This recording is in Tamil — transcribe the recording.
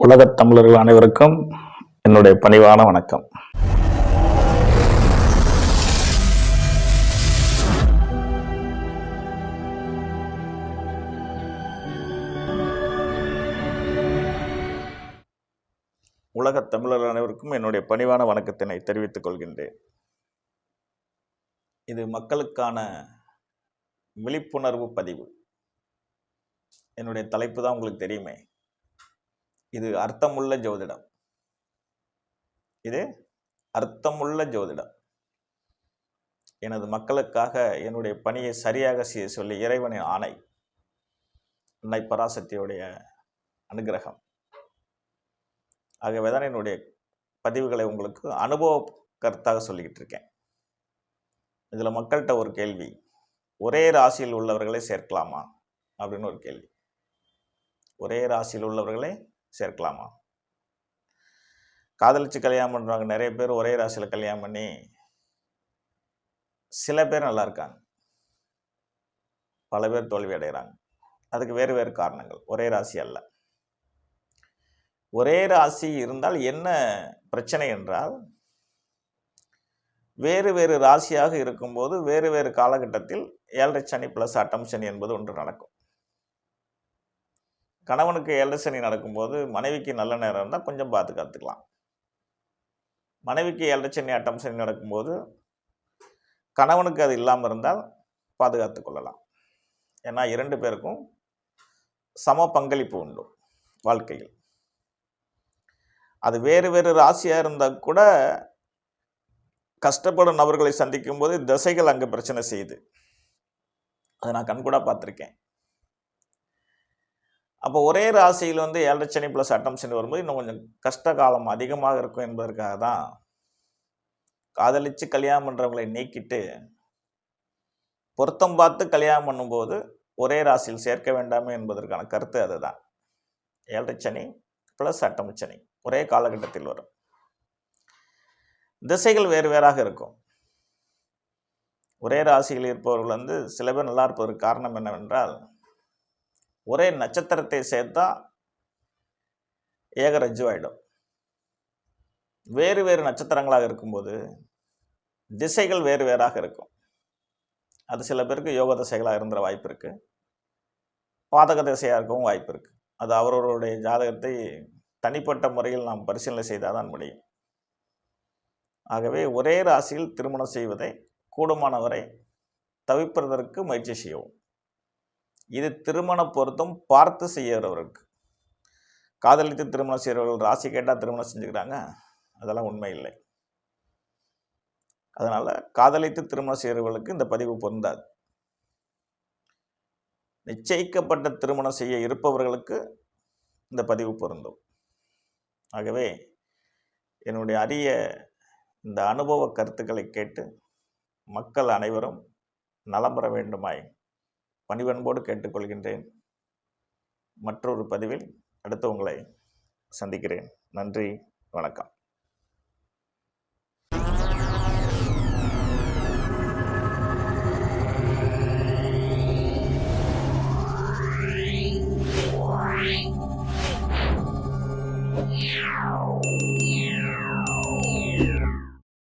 உலகத் தமிழர்கள் அனைவருக்கும் என்னுடைய பணிவான வணக்கம். உலகத் தமிழர்கள் அனைவருக்கும் என்னுடைய பணிவான வணக்கத்தினை தெரிவித்துக் கொள்கின்றேன். இது மக்களுக்கான விழிப்புணர்வு பதிவு. என்னுடைய தலைப்பு தான் உங்களுக்கு தெரியுமே. இது அர்த்தமுள்ள ஜோதிடம். இது அர்த்தமுள்ள ஜோதிடம். எனது மக்களுக்காக என்னுடைய பணியை சரியாக செய்ய சொல்லி இறைவனின் ஆணை அன்னை பராசக்தியுடைய அனுகிரகம். ஆகவே தான் என்னுடைய பதிவுகளை உங்களுக்கு அனுபவ கருத்தாக சொல்லிக்கிட்டு இருக்கேன். இதில் மக்கள்கிட்ட ஒரு கேள்வி ஒரே ராசியில் உள்ளவர்களை சேர்க்கலாமா? அப்படின்னு ஒரு கேள்வி. ஒரே ராசியில் உள்ளவர்களை சேர்க்கலாமா? காதலிச்சு கல்யாணம் பண்ணுறவங்க நிறைய பேர் ஒரே ராசியில் கல்யாணம் பண்ணி சில பேர் நல்லா இருக்காங்க. பல பேர் தோல்வி அடைகிறாங்க. அதுக்கு வேறு வேறு காரணங்கள். ஒரே ராசி அல்ல. ஒரே ராசி இருந்தால் என்ன பிரச்சனை என்றால் வேறு வேறு ராசியாக இருக்கும்போது வேறு வேறு காலகட்டத்தில் ஏழரை சனி ப்ளஸ் அட்டம் சனி என்பது ஒன்று நடக்கும். கணவனுக்கு ஏழரை சனி நடக்கும்போது மனைவிக்கு நல்ல நேரம் இருந்தால் கொஞ்சம் பார்த்து கற்றுக்கலாம் மனைவிக்கு ஏழரை சனி அட்டம் சனி நடக்கும்போது கணவனுக்கு அது இல்லாமல் இருந்தால் பாதுகாத்து கொள்ளலாம். ஏன்னா இரண்டு பேருக்கும் சம பங்களிப்பு உண்டு வாழ்க்கையில். அது வேறு வேறு ராசியாக இருந்தால் கூட கஷ்டப்படும் நபர்களை சந்திக்கும் போது திசைகள் அங்கே பிரச்சனை செய்யுது அதை நான் கண்கூடாக பார்த்துருக்கேன். அப்போ ஒரே ராசியில் வந்து ஏழரை சனி ப்ளஸ் அட்டம் சனி வரும்போது இன்னும் கொஞ்சம் கஷ்ட காலம் அதிகமாக இருக்கும் என்பதற்காக தான் காதலிச்சு கல்யாணம் பண்ணுறவங்களை நீக்கிட்டு பொருத்தம் பார்த்து கல்யாணம் பண்ணும்போது ஒரே ராசியில் சேர்க்க வேண்டாமே என்பதற்கான கருத்து அதுதான். ஏழரை சனி ப்ளஸ் அட்டம் சனி ஒரே காலகட்டத்தில் வரும். திசைகள் வேறு வேறாக இருக்கும். ஒரே ராசியில் இருப்பவர்கள் வந்து சில பேர் நல்லா இருப்பதற்கு காரணம் என்னவென்றால் ஒரே நட்சத்திரத்தை சேர்த்தா ஏகரஜுவாயிடும் வேறு வேறு நட்சத்திரங்களாக இருக்கும்போது திசைகள் வேறு வேறாக இருக்கும். அது சில பேருக்கு யோக திசைகளாக இருந்துற வாய்ப்பு இருக்குது பாதக திசையாக இருக்கவும் வாய்ப்பு இருக்குது அது அவரவருடைய ஜாதகத்தை தனிப்பட்ட முறையில் நாம் பரிசீலனை செய்தால் தான் முடியும். ஆகவே ஒரே ராசியில் திருமணம் செய்வதை கூடுமானவரை தவிர்ப்பதற்கு முயற்சி செய்யவும். இது திருமண பொருத்தம் பார்த்து செய்கிறவருக்கு காதலித்து திருமணம் செய்கிறவர்கள் ராசி கேட்டால் திருமணம் செஞ்சுக்கிறாங்க. அதெல்லாம் உண்மை இல்லை. அதனால் காதலித்து திருமணம் செய்கிறவர்களுக்கு இந்த பதிவு பொருந்தாது. நிச்சயிக்கப்பட்ட திருமணம் செய்ய இருப்பவர்களுக்கு இந்த பதிவு பொருந்தும். ஆகவே என்னுடைய அரிய இந்த அனுபவ கருத்துக்களை கேட்டு மக்கள் அனைவரும் நலம் பெற வேண்டுமாய் பணிவன்போடு கேட்டுக்கொள்கின்றேன். மற்றொரு பதிவில் அடுத்து உங்களை சந்திக்கிறேன். நன்றி வணக்கம்.